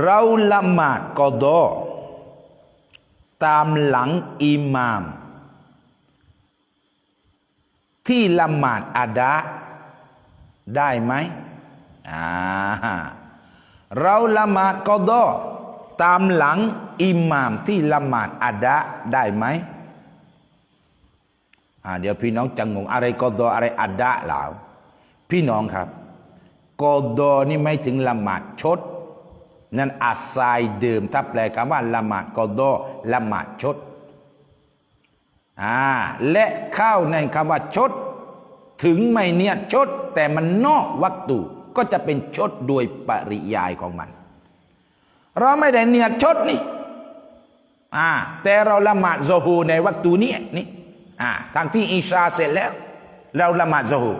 เราละหมาดกอดอตามหลังอิหมาม ที่ละหมาดอาดะได้ไหมอ่าเราละหมาดกอดอตามหลังอิหมามที่ละหมาดอาดะได้ไหมอ่าเดี๋ยวพี่น้องจะงงอะไรกอดออะไรอาดะเหล่าพี่น้องครับกอดอนี่ไม่ถึงละหมาดชด นั่นอาศัยเดิมถ้าแปลคำว่าละหมาดกอดอละหมาดชดอ่าและเข้าในคำว่าชด ถึงไม่เนี่ยชด แต่มันนอกวัตถุก็จะเป็นชดโดยปริยายของมัน เราไม่ได้เนียดชดนี่อ่าแต่เราละหมาดโซฮูในวัตถุนี้นี่อ่าทางที่อิชาเสร็จแล้ว เราละหมาดโซฮู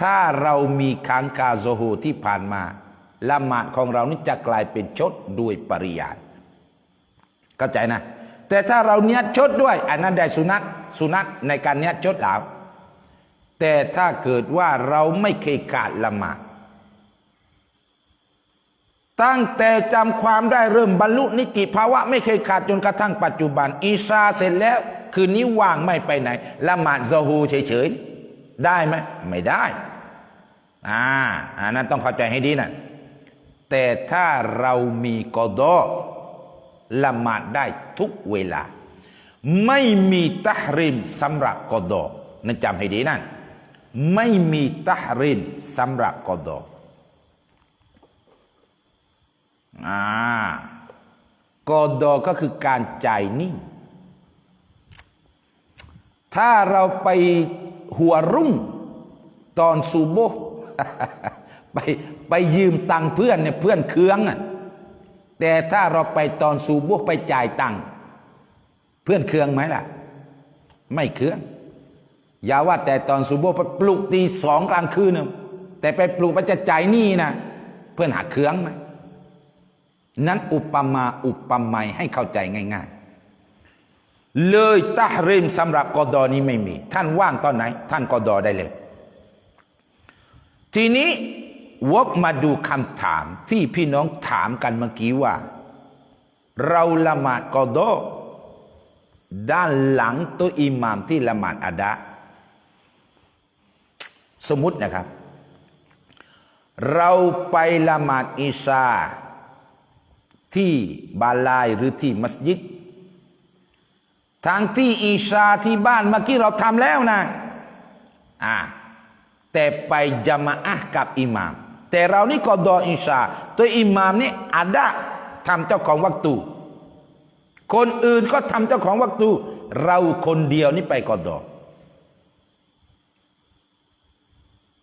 ถ้าเรามีค้างกาโซโฮที่ผ่านมาละหมาดของเรานี่จะกลายเป็นชดด้วยปริยายเข้าใจนะ แต่ถ้าเราเนี้ยชดด้วย อันนั้นได้สุนัตสุนัตในการเนี้ยชดแล้วแต่ถ้าเกิดว่าเราไม่เคยขาดละหมาดตั้งแต่จำความได้เริ่มบรรลุนิติภาวะ ไม่เคยขาดจนกระทั่งปัจจุบัน อีชาเสร็จแล้ว คืนนี้ว่างไม่ไปไหนละหมาดโซฮูเฉยๆ ได้ไหมไม่ได้ อ่าอันนั้นต้องเข้าใจให้ดีนะแต่ถ้าเรามีกอดอละหมาดได้ทุกเวลา ไม่มีตะริมสำหรับกอดอนั่นจำให้ดีนั่นไม่มีตะริมสำหรับกอดออ่ากอดอก็คือการจ่ายหนี้ถ้าเราไป หัวรุ่ง ตอนซูโบไปไปยืมตังค์เพื่อนเนี่ยเพื่อนเคืองอะแต่ถ้าเราไปตอนซูโบไปจ่ายตังค์เพื่อนเคืองไหมล่ะ ไม่เคืองอย่าว่าแต่ตอนซูโบไปปลุกตีสองกลางคืนน่ะแต่ไปปลุกไปจะจ่ายหนี้นะเพื่อนหาเคืองไหมนั้นอุปมาอุปไมยให้เข้าใจง่าย ๆ เลยตะฮริมสำหรับกอดอนี้ไม่มี ท่านว่างตอนไหน ท่านกอดอได้เลย ทีนี้วกมาดูคำถามที่พี่น้องถามกันเมื่อกี้ว่า เราละหมาดกอดอด้านหลังตัวอิหมามที่ละหมาดอาดะสมมตินะครับ เราไปละหมาดอิชาที่บาลายหรือที่มัสยิด ทางที่อิชาที่บ้านเมื่อกี้เราทำแล้วนะอ่าแต่ไปจามะอะกับอิหมาม แต่เรานี่ก็ดออิชา ตัวอิหมามนี่อาดะทำเจ้าของวักตูคนอื่นก็ทำเจ้าของวักตูเราคนเดียวนี่ไปกอดอ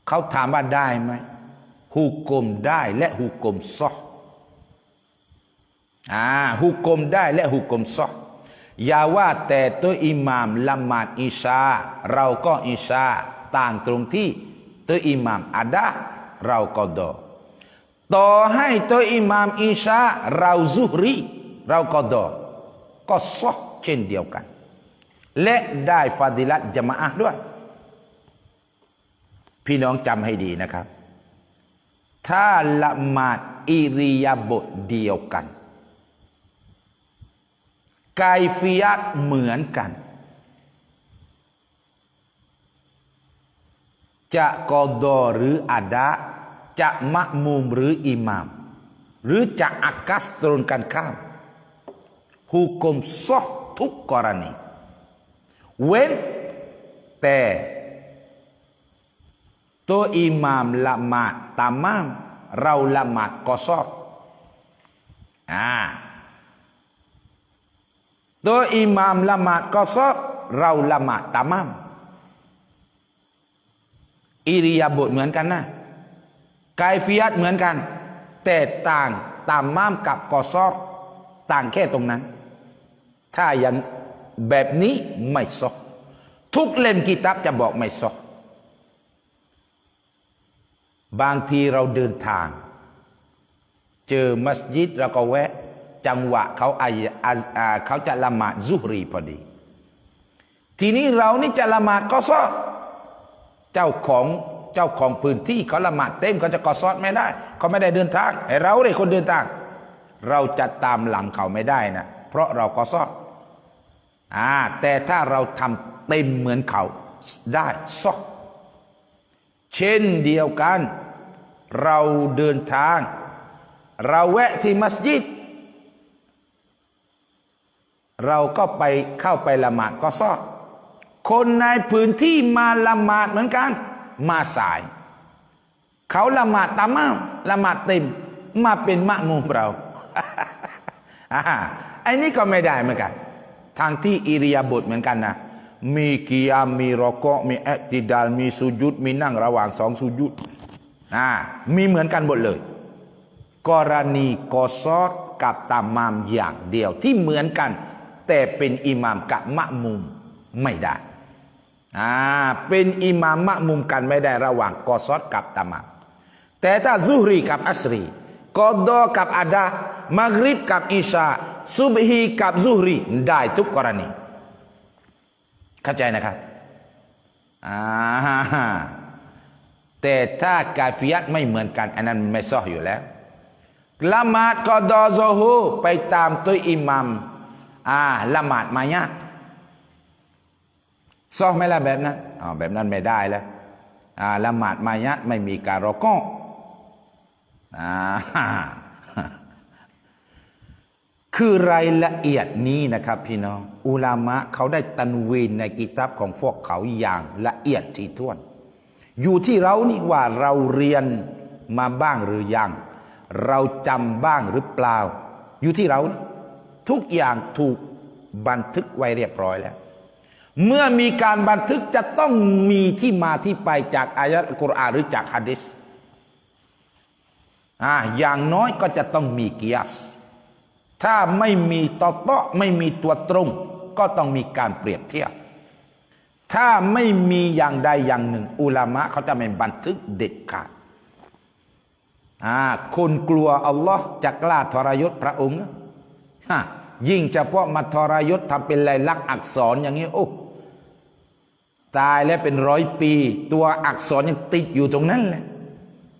เขาถามว่าได้ไหมฮุกกลมได้และฮุกกลมซออ่าฮุกกลมได้และฮุกกลมซอ อย่าว่าแต่ตัวอิหมามละหมาดอิชา เราก็อิชา ต่างตรงที่ตัวอิหมามอาดะเราก็ดอต่อให้ตัวอิหมามอิชา เราซุฮรี เราก็ดอก็ซอเช่นเดียวกัน และได้ฟาดิลัตจามะอะห์ด้วย พี่น้องจำให้ดีนะครับ ถ้าละหมาดอิริยาบถเดียวกัน กายฟิยัตเหมือนกัน จะกอดอหรืออาดะจะมะมุมหรืออิหมาม หรือจะอักัสตรงกันข้ามหุกมซอทุกกรณี เว้น แต่ ตัวอิหมามละหมาดตามามเราละหมาดกอซอดอ่า ตัวอิหมามละหมาดกอซอดเราละหมาดตามามอิริยาบถเหมือนกันนะกายฟิยัตเหมือนกัน แต่ต่างตามมามกับกอซอดต่างแค่ตรงนั้น ถ้าอย่างแบบนี้ไม่ซอกทุกเล่มกิตับจะบอกไม่ซอกบางทีเราเดินทาง เจอมัสยิดเราก็แวะ จังหวะเขาอายอาเขาจะละหมาดซุฮรีพอดี ทีนี้เรานี่จะละหมาดก็ซอเจ้าของเจ้าของพื้นที่เขาละหมาดเต็มเขาจะกอซอดไม่ได้เขาไม่ได้เดินทางไอเราเลยคนเดินทาง เราจะตามหลังเขาไม่ได้นะเพราะเรากอซอดอ่าแต่ถ้าเราทำเต็มเหมือนเขาได้ซอกเช่นเดียวกัน เราเดินทาง เราแวะที่มัสยิด เราก็ไปเข้าไปละหมาดก็ซอดคนในพื้นที่มาละหมาดเหมือนกัน มาสาย เขาละหมาดตามมาละหมาดเต็ม มาเป็นมะมุมเราอ่าไอ้นี่ก็ไม่ได้เหมือนกัน ทางที่อิริยาบถเหมือนกันนะ มีกิยามมีรอกะมีแอคติดาล มีสุยุด มีนั่งระหว่างสองสุยุดอ่ามีเหมือนกันหมดเลย กรณีกอซอดกับตามามอย่างเดียวที่เหมือนกัน แต่เป็นอิหมามกับมะมุมไม่ได้อ่าเป็นอิหมามมะมุมกันไม่ได้ระหว่างกอซอดกับตามาแต่ถ้าซุฮรีกับอัสรีกอดอกับอาดามักริบกับอิชาซุบฮีกับซุฮรีได้ทุกกรณีเข้าใจนะครับอ่าแต่ถ้ากาฟิยัตไม่เหมือนกัน อันนั้นไม่ซ้ออยู่แล้วละหมาดกอดอโซฮูไปตามตัวอิหมัม อ่าละหมาดมายะซอกไหมล่ะแบบนั้นอ๋อแบบนั้นไม่ได้แล้วอ่าละหมาดมายะไม่มีการรอกออ่าคือรายละเอียดนี้นะครับ พี่น้อง อุลามะเขาได้ตันเวนในกิตับของพวกเขาอย่างละเอียดถี่ถ้วน อยู่ที่เรานี่ว่าเราเรียนมาบ้างหรือยัง เราจำบ้างหรือเปล่า อยู่ที่เรานะ ทุกอย่างถูกบันทึกไว้เรียบร้อยแล้ว เมื่อมีการบันทึกจะต้องมีที่มาที่ไปจากอายะห์อัลกุรอานหรือจากฮะดิษอ่าอย่างน้อยก็จะต้องมีกิยาสถ้าไม่มีต่อต่อไม่มีตัวตรง ก็ต้องมีการเปรียบเทียบ ถ้าไม่มีอย่างใดอย่างหนึ่ง อุลามะเขาจะไม่บันทึกเด็ดขาดอ่าคนกลัวอัลลอฮ์จะกล้าทรยศพระองค์ ฮะยิ่งเฉพาะมาทรยศทำเป็นลายลักษณ์อักษรอย่างนี้โอ้ตายแล้วเป็นร้อยปี ตัวอักษรยังติดอยู่ตรงนั้นแหละ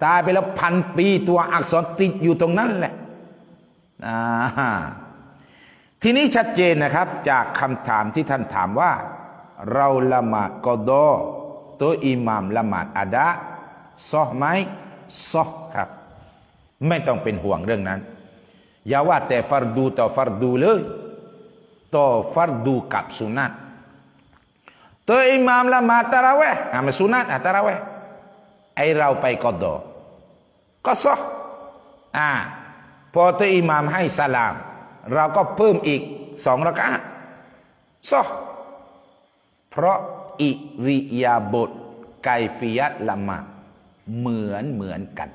ตายไปแล้วพันปี ตัวอักษรติดอยู่ตรงนั้นแหละทีนี้ชัดเจนนะครับ จากคำถามที่ท่านถามว่า เราละหมาดกอดอตัวอิหมามละหมาดอาดะซอไหมซอครับ ไม่ต้องเป็นห่วงเรื่องนั้น อย่าว่าแต่ฟัรดูต่อฟัรดูเลย ต่อฟัรดูกับสุนัตตัวอิหมามละมาตะราะเวห์อะมาสุนัตอะตะราะเวห์ไอเราไปกอดอก็ซออ่าพอตัวอิหมามให้สลาม เราก็เพิ่มอีกสองรักอะซอเพราะอิริยาบถไกฟิยัตละมาเหมือนเหมือนกัน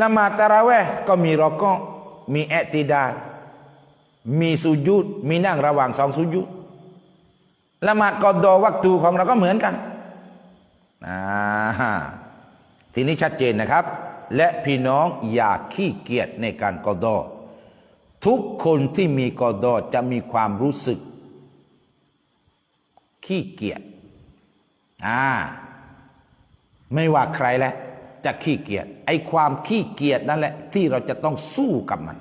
ละหมาดตะราะเวห์ก็มีรอกอมีแอติดามีสุญูดมีนั่งระหว่างสองสุญูดละหมาดกอดอวักตูของเราก็เหมือนกันอ่าทีนี้ชัดเจนนะครับ และพี่น้องอย่าขี้เกียจในการกอดอทุกคนที่มีกอดอจะมีความรู้สึก ขี้เกียจอ่า ไม่ว่าใครแหละ จะขี้เกียจไอ้ความขี้เกียจนั่นแหละที่เราจะต้องสู้กับมัน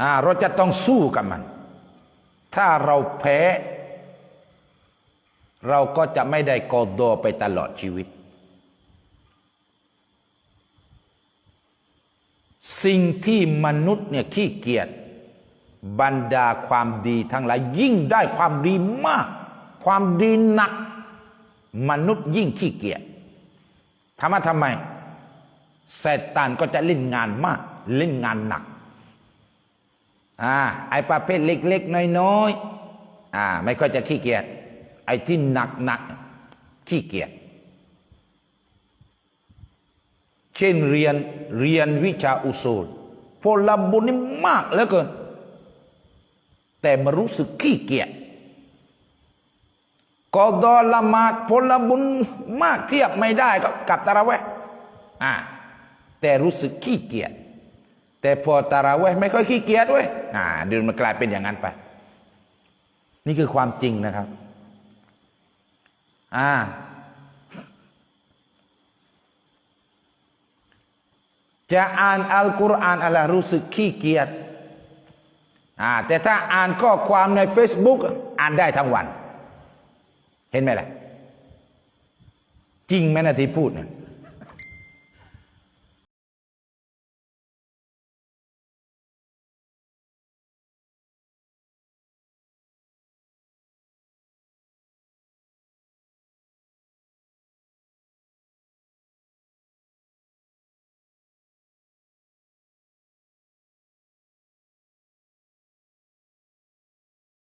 อ่าเราจะต้องสู้กับมัน ถ้าเราแพ้ เราก็จะไม่ได้กอดอไปตลอดชีวิต สิ่งที่มนุษย์เนี่ยขี้เกียจบรรดาความดีทั้งหลายยิ่งได้ความดีมาก ความดีหนัก มนุษย์ยิ่งขี้เกียจ ทำมาทำไมแซตานก็จะเล่นงานมาก เล่นงานหนัก อ่า ไอ้ประเภทเล็ก ๆ น้อยๆอ่า ไม่ค่อยจะขี้เกียจไอ้ที่หนักหนักๆขี้เกียจเช่นเรียนเรียนวิชาอุสูลผลบุญนี่มากเหลือเกินแต่มารู้สึกขี้เกียจ กอดอละมาดพลบุญมากเทียบไม่ได้ก็กับตาราเวอแต่รู้สึกขี้เกียจแต่พอตาราเวไม่ค่อยขี้เกียจเว้ยเดี๋ยมันกลายเป็นอย่างนั้นไป นี่คือความจริงนะครับ อ่า จะอ่านอัลกุรอานอะไรรู้สึกขี้เกียจอ่าแต่ถ้าอ่านข้อความใน Facebook อ่านได้ทั้งวัน เห็นไหมล่ะ จริงไหมนะที่พูดนะ่ะ